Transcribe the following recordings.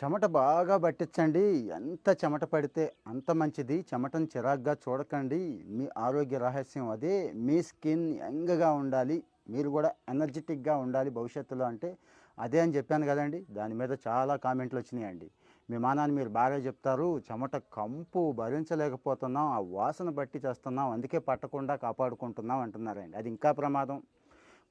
చెమట బాగా పట్టించండి. ఎంత చెమట పడితే అంత మంచిది. చెమటను చిరాగ్గా చూడకండి. మీ ఆరోగ్య రహస్యం అదే. మీ స్కిన్ యంగ్గా ఉండాలి. మీరు కూడా ఎనర్జెటిక్గా ఉండాలి భవిష్యత్తులో అంటే అదే అని చెప్పాను కదండి. దాని మీద చాలా కామెంట్లు వచ్చినాయండి. మీ మానాన్ని మీరు బాగా చెప్తారు. చెమట కంపు భరించలేకపోతున్నాం. ఆ వాసన బట్టి చేస్తున్నాం. అందుకే పట్టకుండా కాపాడుకుంటున్నాం అంటున్నారండి. అది ఇంకా ప్రమాదం.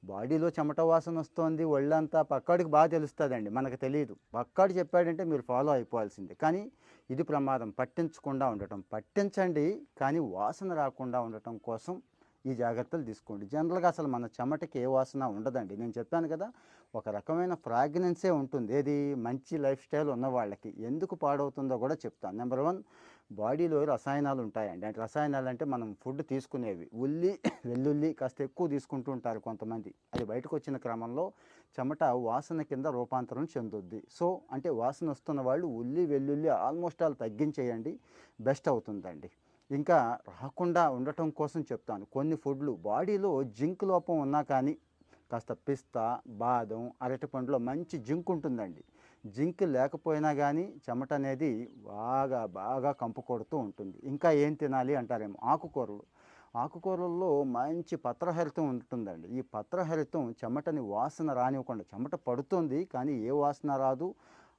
బాడీలో చెమట వాసన వస్తుంది ఒళ్ళంతా పక్కాడికి బాగా తెలుస్తుందండి మనకు తెలియదు పక్కాడు చెప్పాడంటే మీరు ఫాలో అయిపోవాల్సిందే. కానీ ఇది ప్రమాదం పట్టించకుండా ఉండటం. పట్టించండి కానీ వాసన రాకుండా ఉండటం కోసం ఈ జాగ్రత్తలు తీసుకోండి. జనరల్గా అసలు మన చెమటకి ఏ వాసన ఉండదండి. నేను చెప్పాను కదా ఒక రకమైన ఫ్రాగ్నెన్సే ఉంటుంది. ఏది? మంచి లైఫ్ స్టైల్ ఉన్న వాళ్ళకి. ఎందుకు పాడవుతుందో కూడా చెప్తాను. నెంబర్ వన్ బాడీలో రసాయనాలు ఉంటాయండి. అంటే రసాయనాలు అంటే మనం ఫుడ్ తీసుకునేవి. ఉల్లి వెల్లుల్లి కాస్త ఎక్కువ తీసుకుంటూ ఉంటారు కొంతమంది. అది బయటకు వచ్చిన క్రమంలో చెమట వాసన కింద రూపాంతరం చెందుద్ది. సో అంటే వాసన వస్తున్న వాళ్ళు ఉల్లి వెల్లుల్లి ఆల్మోస్ట్ ఆల్ తగ్గించేయండి. బెస్ట్ అవుతుందండి. ఇంకా రాకుండా ఉండటం కోసం చెప్తాను. కొన్ని ఫుడ్లు బాడీలో జింక్ లోపం ఉన్నా కానీ కాస్త పిస్తా బాదం అరటిపండులో మంచి జింక్ ఉంటుందండి. జింక్ లేకపోయినా కానీ చెమట అనేది బాగా బాగా కంపు కొడుతూ ఉంటుంది. ఇంకా ఏం తినాలి అంటారేమో ఆకుకూరలు. ఆకుకూరల్లో మంచి పత్రహరితం ఉంటుందండి. ఈ పత్రహరితం చెమటని వాసన రానివ్వకుండా చెమట పడుతుంది కానీ ఏ వాసన రాదు.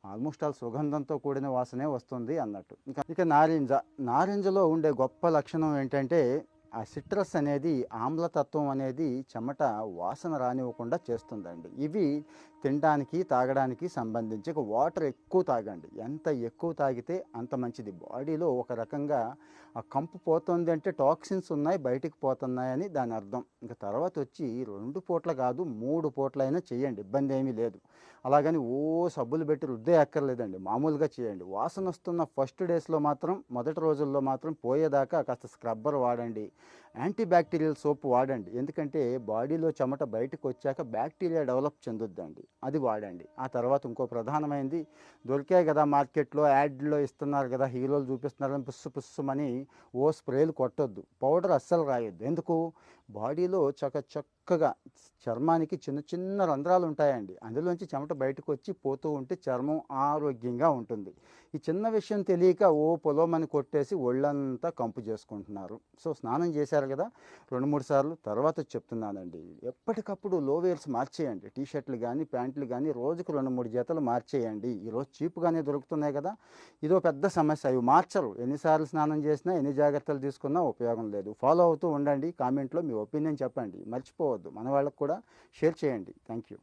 ఆల్మోస్ట్ ఆల్ సుగంధంతో కూడిన వాసనే వస్తుంది అన్నట్టు. ఇంకా ఇక నారింజ. నారింజలో ఉండే గొప్ప లక్షణం ఏంటంటే ఆ సిట్రస్ అనేది ఆమ్లతత్వం అనేది చెమట వాసన రానివ్వకుండా చేస్తుందండి. ఇవి తినడానికి తాగడానికి సంబంధించి ఒక వాటర్ ఎక్కువ తాగండి. ఎంత ఎక్కువ తాగితే అంత మంచిది. బాడీలో ఒక రకంగా ఆ కంపు పోతుంది అంటే టాక్సిన్స్ ఉన్నాయి బయటికి పోతున్నాయని దాని అర్థం. ఇంకా తర్వాత వచ్చి రెండు పూట్ల కాదు మూడు పూట్లైనా చేయండి. ఇబ్బంది ఏమీ లేదు. అలాగని ఓ సబ్బులు పెట్టి రుద్దే అక్కర్లేదండి. మామూలుగా చేయండి. వాసన వస్తున్న ఫస్ట్ డేస్లో మాత్రం మొదటి రోజుల్లో మాత్రం పోయేదాకా కాస్త స్క్రబ్బర్ వాడండి. యాంటీ బ్యాక్టీరియల్ సోప్ వాడండి. ఎందుకంటే బాడీలో చెమట బయటకు వచ్చాక బ్యాక్టీరియా డెవలప్ చెందుద్దండి. అది వాడండి. ఆ తర్వాత ఇంకో ప్రధానమైనది దొరికాయి కదా మార్కెట్లో యాడ్లో ఇస్తున్నారు కదా హీరోలు చూపిస్తున్నారు అని పుస్సు పుస్సుమని ఓ స్ప్రేలు కొట్టొద్దు. పౌడర్ అస్సలు రాయొద్దు. ఎందుకు? బాడీలో చక్క చక్కగా చర్మానికి చిన్న చిన్న రంధ్రాలు ఉంటాయండి అందులోంచి చెమట బయటకు వచ్చి పోతూ ఉంటే చర్మం ఆరోగ్యంగా ఉంటుంది. ఈ చిన్న విషయం తెలియక ఓ పొలోమని కొట్టేసి ఒళ్ళంతా కంపు చేసుకుంటున్నారు. సో స్నానం చేశారు కదా? రెండు మూడు సార్లు తర్వాత చెప్తున్నానండి. ఎప్పటికప్పుడు లో వేర్స్ మార్చేయండి. టీ షర్ట్లు కానీ ప్యాంట్లు కానీ రోజుకు రెండు మూడు జతలు మార్చేయండి. ఈరోజు చీపుగానే దొరుకుతున్నాయి కదా? ఇదో పెద్ద సమస్య. అవి మార్చరు. ఎన్నిసార్లు స్నానం చేసినా ఎన్ని జాగ్రత్తలు తీసుకున్నా ఉపయోగం లేదు. ఫాలో అవుతూ ఉండండి. కామెంట్లో మీ ఒపీనియన్ చెప్పండి. మర్చిపోవద్దు. మన వాళ్ళకు కూడా షేర్ చేయండి. Thank you